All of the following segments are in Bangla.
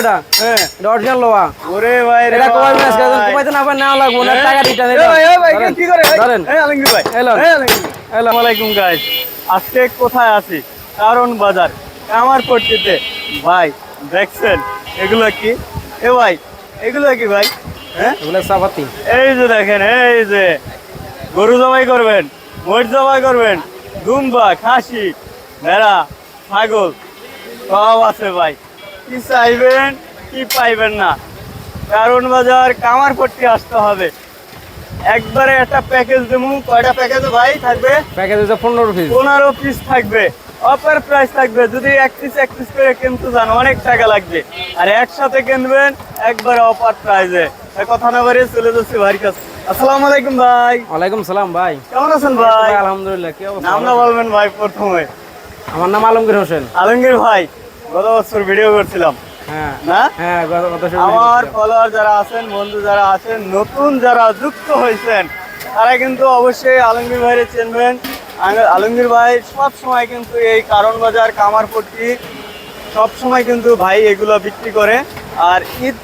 এটা হ্যাঁ অরিজিনাল লোয়া। ওরে ভাই এটা। ম্যাচ করেন না লাগবো না হ্যাঁ? টাকা রিটার্ন এ ভাই, ভাই, কি করে? ভাই? ধরেন এই আলমগীর ভাই। এলো। আসসালামু আলাইকুম গাইস আজকে কোথায় আছি? কারণ বাজার। আমার পট্টিতে ভাই দেখছেন? এগুলো কি? এ ভাই এগুলো কি ভাই? হ্যাঁ? এগুলো চাপাতি। এই যে দেখেন এই যে। গরু জবাই করবেন মোট জবাই করবেন দুম্বা খাসি ভেড়া ছাগল সব আছে ভাই। কি চাইবেন কি পাইবেন না। কারণ বাজার কামার পট্টি আসতে হবে। একবারে একটা প্যাকেজ দেবো কয়টা প্যাকেজ ভাই থাকবে? প্যাকেজ হচ্ছে পনেরো পিস পনেরো পিস থাকবে। অফার প্রাইস থাকবে যদি এক পিস এক পিস করে কিনতে চান অনেক টাকা লাগবে। আর একসাথে কিনবেন একবারে অফার প্রাইসে কথা না বাড়িয়ে চলে যাচ্ছি ভাইয়ের কাছে। আসসালামু আলাইকুম ভাই। ওয়ালাইকুম সালাম ভাই। কেমন আছেন ভাই? ভাই, আলহামদুলিল্লাহ কি অবস্থা? নামটা বলবেন ভাই প্রথমে। আমার নাম আলমগীর হোসেন। আলমগীর ভাই গত বছর ভিডিও করছিলাম। হ্যাঁ। না? হ্যাঁ আমার। ফলোয়ার যারা আছেন বন্ধু যারা আছেন নতুন যারা যুক্ত হয়েছেন তারা কিন্তু অবশ্যই আলমগীর ভাইরে চিনবেন। আল- আলমগীর ভাই সব সময় কিন্তু এই কারণ বাজার কামারপট্টি সব সময় কিন্তু ভাই এগুলো বিক্রি করে। আর ঈদ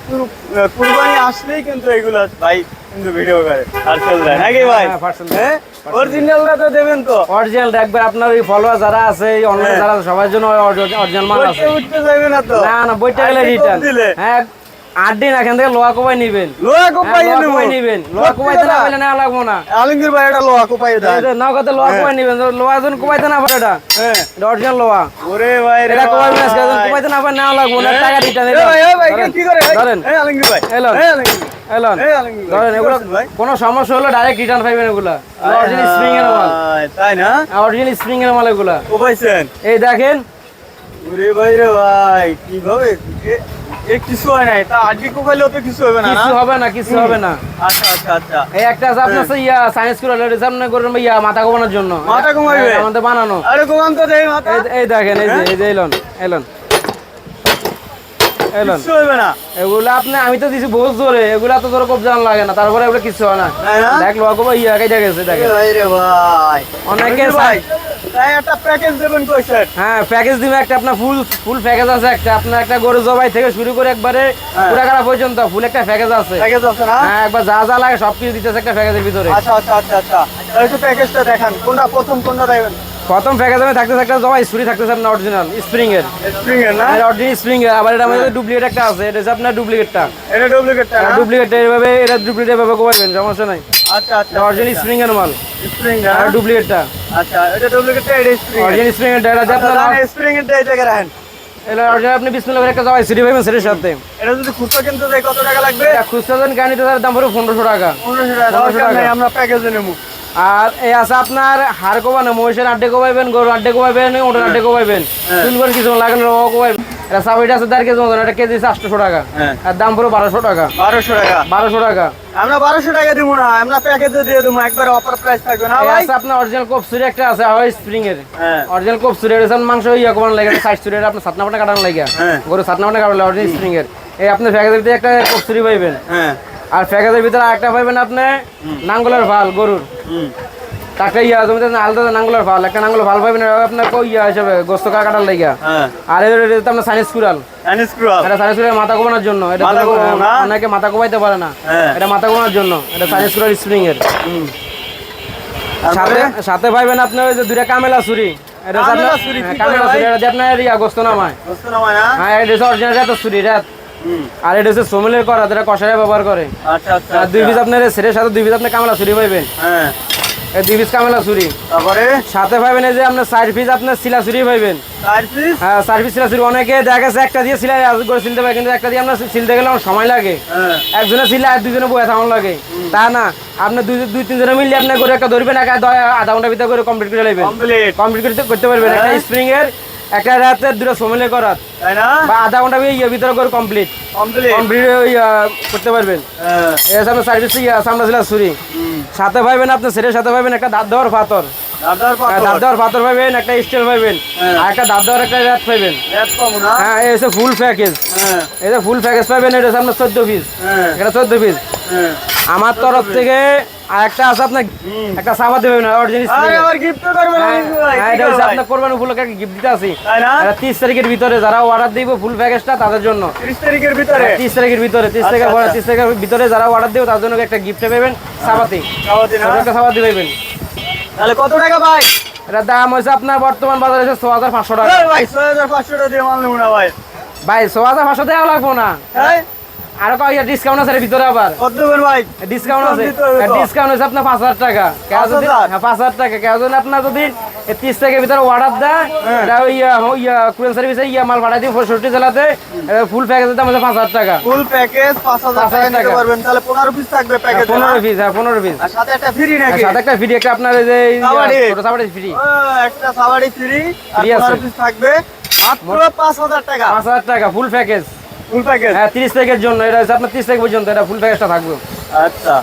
কুরবানি আসলেই কিন্তু এগুলো ভাই কিন্তু ভিডিও করে। আর চল যায় নাকি ভাই? হ্যাঁ, parcel দেয়। হ্যাঁ? অরিজিনালটা তো দেবেন তো? অরিজিনাল একবার আপনার ওই ফলোয়ার যারা আছে এই অনলাইন হ্যাঁ। যারা সবার জন্য অরিজিনাল মাল আছে। উঠতে যাবে না তো? না না বইটা গেলে রিটার্ন দিলে? হ্যাঁ আট দিন এখান থেকে লোহা কোপাই নিবেন। হ্যাঁ, কোপাই কোপাই নিবেন। না পারলে নেওয়া লাগবো না। আলমগীর ভাই এটা কোপাই কথা কোপাই নিবেন। যখন কোপাইতে না পারে এটা। হ্যাঁ। ওরে ভাই এটা কোপাই ম্যাচ করেন কোপাইতে না পারে নেওয়া লাগবো না। হ্যাঁ? টাকা রিটার্ন এ ভাই, ভাই, কি করে ধরেন। এই আলমগীর ভাই, এলো। এই আলমগীর, এলন এই আলমগীর ভাই, ধরেন এগুলো কোনো সমস্যা হলে ডাইরেক্ট রিটার্ন পাইবেন এগুলা। অরিজিনাল স্প্রিং এর মাল। তাই না? অরিজিনাল স্প্রিং এর মাল এগুলা। কোপাইছেন? এই দেখেন ওরে ভাই রে ভাই কীভাবে? এ- কিছু হয় নাই। তা আজকে তো কিছু হবে না না? কিছু হবে না কিছু হবে না। আচ্ছা আচ্ছা আচ্ছা। এই একটা আছে আপনার ইয়া সায়েন্স করে সামনে করে ইয়া মাথা জন্য। মাথা? হ্যাঁ, আমাদের বানানো। আরে কোমান তো দেই মাথা। এই দেখেন এই যে এই যে এলন এলন এলন কিছু হবে না। এগুলো আপনি আমি তো দিছি বহুত জোরে এগুলা তো জোরে কবজান লাগে না তারপরে এগুলো কিছু হয় না। না? দেখ লোক ইয়া কেটে গেছে এ দেখেন। ভাই রে ভাই। অনেকে ভাই। একটা প্যাকেজ দেবেন কইছেন হ্যাঁ প্যাকেজ দিবে একটা আপনার ফুল ফুল প্যাকেজ আছে একটা। আপনার একটা গরু জবাই থেকে শুরু করে একবারে হ্যাঁ। পর্যন্ত ফুল একটা প্যাকেজ আছে। প্যাকেজ আছে না? হ্যাঁ একবার যা যা লাগে সবকিছু দিতেছে একটা প্যাকেজের ভিতরে। আচ্ছা আচ্ছা আচ্ছা আচ্ছা। একটু প্যাকেজটা দেখান কোনটা প্রথম কোনটা দেবেন? প্রথম প্যাকেজ আমি থাকতেছে একটা জবাই ছুরি থাকতেছে আপনার অরিজিনাল স্প্রিং এর স্প্রিং এর না? অরিজিনাল স্প্রিং এর আবার এটা আমাদের ডুপ্লিকেট একটা আছে এটা হচ্ছে আপনার ডুপ্লিকেটটা এটা ডুপ্লিকেটটা ডুপ্লিকেট এভাবে কোবাইবেন সমস্যা নাই। আচ্ছা আচ্ছা অরিজিনাল স্প্রিং এর মাল। স্প্রিং আর ডুপ্লিকেটটা আচ্ছা এটা ডুপ্লিকেটটা এটা স্প্রিং অরিজিনাল স্প্রিং এর এটা যে আপনার স্প্রিং এর এই জায়গায় রাখেন। এটা অরিজিনাল আপনি বিসমিল্লাহ করে একটা জবাই ছুরি পাবেন সেটার সাথে। এটা যদি খুচরো কিনতে যাই কত টাকা লাগবে? খুচরা দেন গাড়িতে তার দাম পড়বে পনেরোশো টাকা। পনেরোশো টাকা পনেরোশো দরকার টাকা। নেই আমরা প্যাকেজে নেব। আর এই আছে আপনার হাড় কোবানো মহিষের আড্ডে কোবাইবেন গরু আড্ডে কোবাইবেন ওটার আড্ডে কোবাইবেন। হ্যাঁ। চুলবেন কিছু লাগানো রোগ কোবাইবেন। এটা সাবিটা আছে দেড় কেজি মতন এটা কেজি আটশো টাকা। হ্যাঁ। আর দাম পুরো বারোশো টাকা। বারোশো টাকা? বারোশো টাকা। আমরা বারোশো টাকা দিব না আমরা প্যাকেজে দিয়ে দেবো একবার অফার প্রাইস থাকবে না ভাই? আপনার অরিজিনাল একটা আছে হয়। স্প্রিং এর অরিজিনাল এটা মাংস ইয়া লাগে সুরি আপনার সাতনা পাটা কাটানো লাগে। হ্যাঁ। গরু সাতনা পাটা কাটানো অরিজিনাল স্প্রিং এর এই প্যাকেজের ভিতরে একটা পাইবেন। হ্যাঁ। আর প্যাকেজের ভিতরে আরেকটা পাইবেন আপনি নাঙ্গলের ভালো গরুর। হুম। টাকা ইয়া জমিতে আলাদা নাঙ্গলের ভালো। একটা নাঙ্গলের ভালো আপনার কই ইয়া হিসাবে গোস্ত কা কাটার লাগিয়া হ্যাঁ। আর এটা আপনার সাইনিস এটা সাইনিস মাথা কোবানোর জন্য। এটা অনেকে মাথা কোবাইতে পারে না। হ্যাঁ। এটা মাথা কোবানোর জন্য। এটা সাইনিস স্প্রিং এর। সাথে সাথে পাইবেন আপনার ওই যে দুইটা কামেলা ছুরি। এটা কামেলা আপনার- হ্যাঁ, কামেলা ছুরি এটা আপনার ইয়া গোস্ত নামায়। বুঝতে না ভাই না হ্যাঁ এটা অরিজিনাল রাত ছুরি রাত আর এটা হচ্ছে সোমেলের করা যেটা কষারে ব্যবহার করে। আচ্ছা আচ্ছা আর দুই পিস আচ্ছা। আপনার সেটের সাথে দুই পিস আপনি কামেলা ছুরি পাইবেন। হ্যাঁ। কামেলা ছুরি। তারপরে? সাথে এই যে আপনার সাইড পিস আপনার সিলা ছুরি পাইবেন হ্যাঁ সার্ভিস সিলা ছুরি। অনেকে দেখা গেছে একটা দিয়ে সিলাই করে সিলতে পারে কিন্তু একটা দিয়ে আপনার সিলতে গেলে আমার সময় লাগে। হ্যাঁ। একজনে আর দুজনে বয়ে লাগে। তা না আপনি দুই দুই তিনজনে আপনি করে একটা ধরবেন একা আধা ঘণ্টা ভিতরে করে কমপ্লিট করে নেবেন। কমপ্লিট করতে করতে পারবেন। একটা হ্যাঁ। স্প্রিং এর একটা রাতে দুটো সোমেলে করাত। তাই না? বা আধা ঘণ্টা ইয়ে ভিতরে করে কমপ্লিট কমপ্লিট কমপ্লিট করতে পারবেন। হ্যাঁ। এর সামনে সার্ভিস সামনে ছিল ছুরি। হুম। সাথে পাইবেন আপনি সেটের সাথে পাইবেন একটা দাঁত দেওয়ার পাথর। হ্যাঁ, দাঁত দেওয়ার পাথর পাবেন একটা স্টিল পাইবেন। হ্যাঁ। আর একটা দাঁত দেওয়ার একটা রাত পাইবেন। রেট কম না? হ্যাঁ এই হচ্ছে ফুল প্যাকেজ হ্যাঁ। যে ফুল প্যাকেজ পাবেন এটা আপনার চোদ্দ পিস হ্যাঁ। এটা চোদ্দ পিস হ্যাঁ। আমার তরফ থেকে আর একটা আছে আপনার একটা সাবা দেবেন অরিজিনাল আরে আবার গিফট করবেন হ্যাঁ কি এটা হচ্ছে? আপনার কোরবানি উপলক্ষে গিফট দিতে আছি তাই না? এটা তিরিশ তারিখের ভিতরে যারা অর্ডার দিব ফুল প্যাকেজটা তাদের জন্য। 30 তারিখের ভিতরে? তিরিশ তারিখের ভিতরে তিরিশ আচ্ছা, তারিখের পরে আচ্ছা। তিরিশ তারিখের ভিতরে যারা অর্ডার দেবে তার জন্য একটা গিফট পাবেন সাবাতি সাবাতি না? একটা সাবাতি পাবেন তাহলে কত টাকা ভাই? এটা দাম হয়েছে আপনার বর্তমান বাজারে হচ্ছে ছ হাজার পাঁচশো টাকা। এই ভাই 6500 টাকা দিয়ে মাল নেব না ভাই। ভাই ছ হাজার পাঁচশো দেওয়া লাগবো না। হ্যাঁ আরও ডিসকাউন্ট আছে ভিতরে আবার? ভাই ডিসকাউন্ট আছে। ডিসকাউন্ট আপনার পাঁচ হাজার টাকা। কেউ যদি 5,000? হ্যাঁ পাঁচ হাজার টাকা। কেউ যদি আপনার যদি তিরিশ ভিতরে অর্ডার দেয় হ্যাঁ। এটা ওই ইয়া সার্ভিসে ইয়া মাল পাঠাই দিই পঁয়ষট্টি জেলাতে। ফুল প্যাকেজের দাম হচ্ছে পাঁচ হাজার টাকা। ফুল প্যাকেজ 5000 টাকা 5,000 নিতে পারবেন। তাহলে 15 পিস থাকবে প্যাকেজ পনেরো পিস হ্যাঁ পনেরো পিস সাথে একটা ফ্রি নাকি? সাথে একটা ফ্রি একটা আপনার যে সাবাড়ি। ছোট সাবাড়ি ফ্রি একটা সাবাড়ি ফ্রি আর আছে। পিস থাকবে। মাত্র 5000 টাকা। পাঁচ হাজার টাকা ফুল প্যাকেজ ফুল প্যাকেজ? হ্যাঁ তিরিশ তারিখের জন্য। এটা হচ্ছে আপনার 30 প্যাকেজ পর্যন্ত। এটা ফুল প্যাকেজটা থাকবে। আচ্ছা।